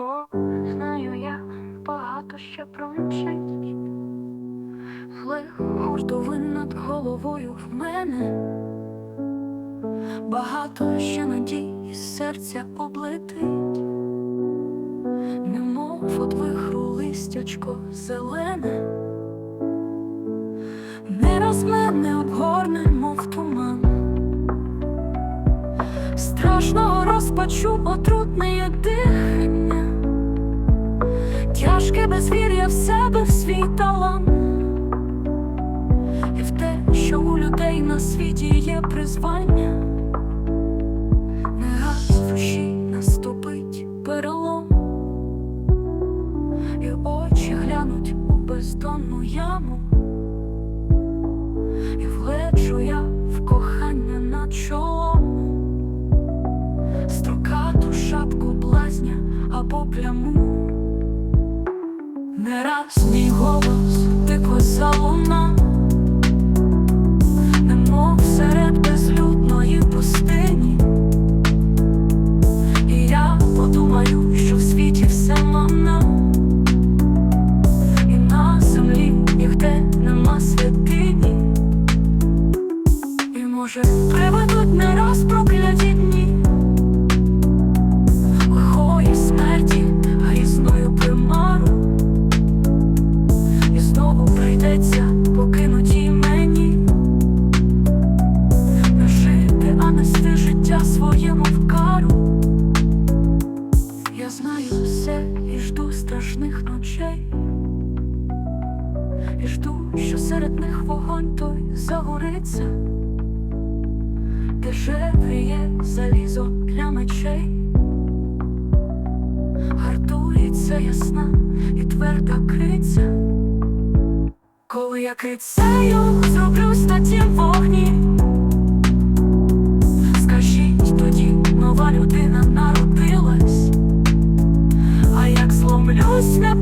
О, знаю я багато ще промчить. Хуртовин над головою в мене. Багато ще надій серця облетить, немов от вихру листячко зелене, не розмене обгорне, мов туман. Страшного розпачу отрутне є дихання, тяжке безвір'я в себе в свій талант, і в те, що у людей на світі є призвання, не раз душі наступить перелом, і очі глянуть у бездонну яму, і влечу я в кохання над чолом. Строкату шапку блазня або пляму. Не раз мій голос дико залуна, немов серед безлюдної пустині. І я подумаю, що в світі все мана, і на землі ніде нема святині. І може приведуть не раз прокляті прийдеться покинуті мені, не жити, а нести життя своєму в кару. Я знаю все і жду страшних ночей, і жду, що серед них вогонь той загориться, де жевріє залізо для мечей. Гартується ясна і тверда криця. Коли я кицею зроблюсь на тім вогні, скажіть тоді, нова людина народилась, а як зломлюсь на